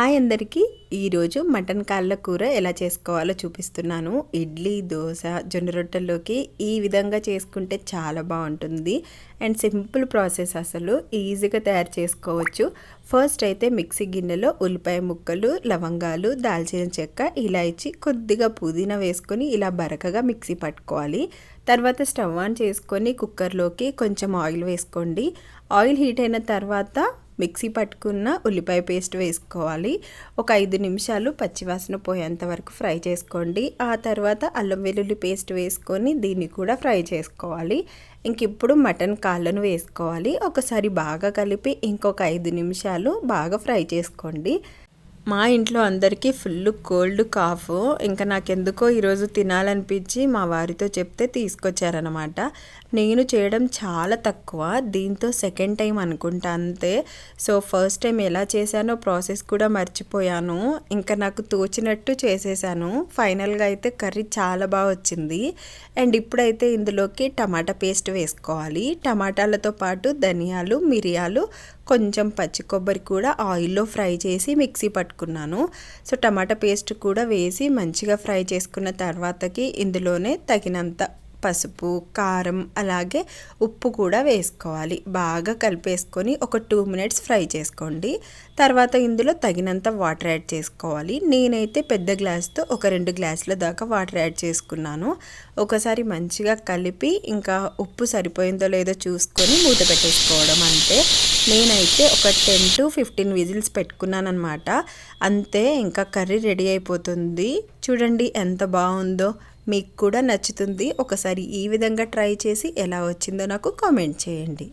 Hi అందరికీ. ఈరోజు mutton కాళ్ళ కూర ఎలా చేసుకోవాలో చూపిస్తున్నాను. ఇడ్లీ దోశ జొన్న రొట్టెల్లోకి ఈ విధంగా చేసుకుంటే చాలా బాగుంటుంది. అండ్ సింపుల్ ప్రాసెస్ అసలు. ఈజీగా తయారు చేసుకోవచ్చు. ఫస్ట్ అయితే మిక్సీ గిన్నెలో ఉల్లిపాయ ముక్కలు లవంగాలు దాల్చిన చెక్క ఇలాచి కొద్దిగా పుదీనా వేసుకొని ఇలా బరకగా మిక్సీ పట్టుకోవాలి. తర్వాత స్టవ్ ఆన్ చేసుకొని కుక్కర్లోకి కొంచెం ఆయిల్ వేసుకోండి. ఆయిల్ హీట్ అయిన తర్వాత మిక్సీ పట్టుకున్న ఉల్లిపాయ పేస్ట్ వేసుకోవాలి. ఒక ఐదు నిమిషాలు పచ్చివాసన పోయేంత వరకు ఫ్రై చేసుకోండి. ఆ తర్వాత అల్లం వెల్లుల్లి పేస్ట్ వేసుకొని దీన్ని కూడా ఫ్రై చేసుకోవాలి. ఇంక ఇప్పుడు మటన్ కాళ్ళను వేసుకోవాలి. ఒకసారి బాగా కలిపి ఇంకొక ఐదు నిమిషాలు బాగా ఫ్రై చేసుకోండి. మా ఇంట్లో అందరికీ ఫుల్ కోల్డ్ కాఫ్. ఇంకా నాకెందుకో ఈరోజు తినాలనిపించి మా వారితో చెప్తే తీసుకొచ్చారనమాట నేను చేయడం చాలా తక్కువ. దీంతో సెకండ్ టైం అనుకుంటా అంతే. సో ఫస్ట్ టైం ఎలా చేశానో ప్రాసెస్ కూడా మర్చిపోయాను. ఇంకా నాకు తోచినట్టు చేసేసాను. ఫైనల్గా అయితే కర్రీ చాలా బాగా వచ్చింది. అండ్ ఇప్పుడైతే ఇందులోకి టమాటా పేస్ట్ వేసుకోవాలి. టమాటాలతో పాటు ధనియాలు మిరియాలు కొంచెం పచ్చి కొబ్బరి కూడా ఆయిల్లో ఫ్రై చేసి మిక్సీ పట్టుకున్నాను. సో టమాటా పేస్ట్ కూడా వేసి మంచిగా ఫ్రై చేసుకున్న తర్వాతకి ఇందులోనే తగినంత పసుపు కారం అలాగే ఉప్పు కూడా వేసుకోవాలి. బాగా కలిపేసుకొని ఒక టూ మినిట్స్ ఫ్రై చేసుకోండి. తర్వాత ఇందులో తగినంత వాటర్ యాడ్ చేసుకోవాలి. నేనైతే పెద్ద గ్లాస్తో ఒక రెండు గ్లాసుల దాకా వాటర్ యాడ్ చేసుకున్నాను. ఒకసారి మంచిగా కలిపి ఇంకా ఉప్పు సరిపోయిందో లేదో చూసుకొని మూత పెట్టేసుకోవడం అంతే. నేనైతే ఒక టెన్ టు ఫిఫ్టీన్ విజిల్స్ పెట్టుకున్నానమాట అంతే ఇంకా కర్రీ రెడీ అయిపోతుంది. చూడండి ఎంత బాగుందో. మీకు కూడా నచ్చుతుంది. ఒకసారి ఈ విధంగా ట్రై చేసి ఎలా వచ్చిందో నాకు కామెంట్ చేయండి.